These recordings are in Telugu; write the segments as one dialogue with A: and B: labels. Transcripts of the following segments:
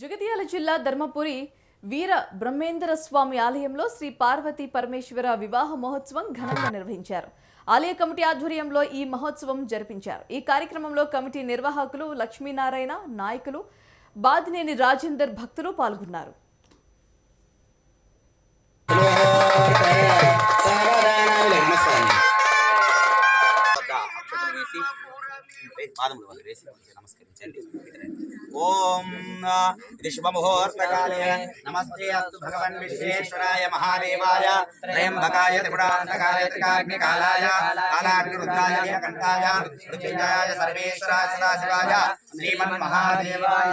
A: జగిత్యాల జిల్లా ధర్మపురి వీర బ్రహ్మేంద్ర స్వామి ఆలయంలో శ్రీ పార్వతీ పరమేశ్వర వివాహ మహోత్సవం ఘనంగా నిర్వహించారు. ఆలయ కమిటీ ఆధ్వర్యంలో ఈ మహోత్సవం జరిపించారు. ఈ కార్యక్రమంలో కమిటీ నిర్వాహకులు లక్ష్మీనారాయణ నాయకులు బాదినేని రాజేందర్ భక్తులు పాల్గొన్నారు.
B: నమస్కరించండి. ఓం ఇది శుభముహూర్తకాలే నమస్తే అస్తు భగవన్ విశ్వేశ్వరాయ మహాదేవాయ. త్రయంబకాయ త్రిపురాంతకాయ త్రికాగ్నికాలాయ. కాలాగ్నిరుద్ధాయ నీలకంఠాయ మృత్యుంజయాయ సర్వేశ్వరాయ సదాశివాయ. శ్రీమన్ మహాదేవాయ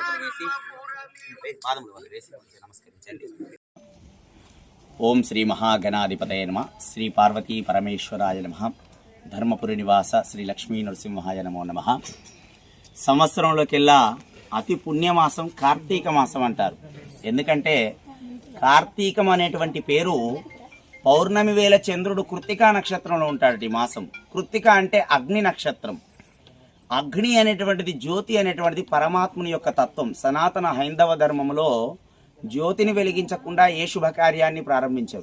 B: వేసి వేసి నమస్కరించండి. ఓం శ్రీ మహాగణాధిపతయ నమ. శ్రీ పార్వతీ పరమేశ్వరాయ నమ. ధర్మపురి నివాస శ్రీ లక్ష్మీ నరసింహాయ నమో నమ. సంవత్సరంలోకెల్లా అతి పుణ్యమాసం కార్తీక మాసం అంటారు. ఎందుకంటే కార్తీకం అనేటువంటి పేరు పౌర్ణమి వేళ చంద్రుడు కృత్తికా నక్షత్రంలో ఉంటాడు ఈ మాసం. కృత్తిక అంటే అగ్ని నక్షత్రం. అగ్ని అనేటువంటిది జ్యోతి అనేటువంటిది పరమాత్ముని యొక్క తత్వం. సనాతన హైందవ ధర్మంలో జ్యోతిని వెలిగించకుండా ఏ శుభకార్యాన్ని ప్రారంభించరు.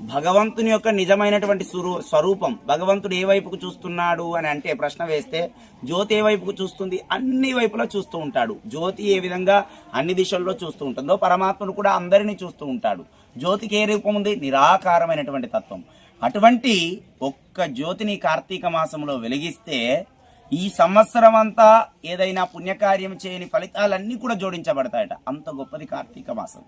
B: భగవంతుని యొక్క నిజమైనటువంటి స్వరూ- స్వరూపం భగవంతుడు ఏ వైపుకు చూస్తున్నాడు అని అంటే ప్రశ్న వేస్తే జ్యోతి ఏ వైపుకు చూస్తుంది? అన్ని వైపులా చూస్తూ ఉంటాడు. జ్యోతి ఏ విధంగా అన్ని దిశల్లో చూస్తూ ఉంటుందో పరమాత్ముడు కూడా అందరినీ చూస్తూ ఉంటాడు. జ్యోతికి ఏ రూపం ఉంది? నిరాకారమైనటువంటి తత్వం. అటువంటి ఒక్క జ్యోతిని కార్తీక మాసంలో వెలిగిస్తే ఈ సంవత్సరం అంతా ఏదైనా పుణ్యకార్యం చేయని ఫలితాలన్నీ కూడా జోడించబడతాయట. అంత గొప్పది కార్తీక మాసం.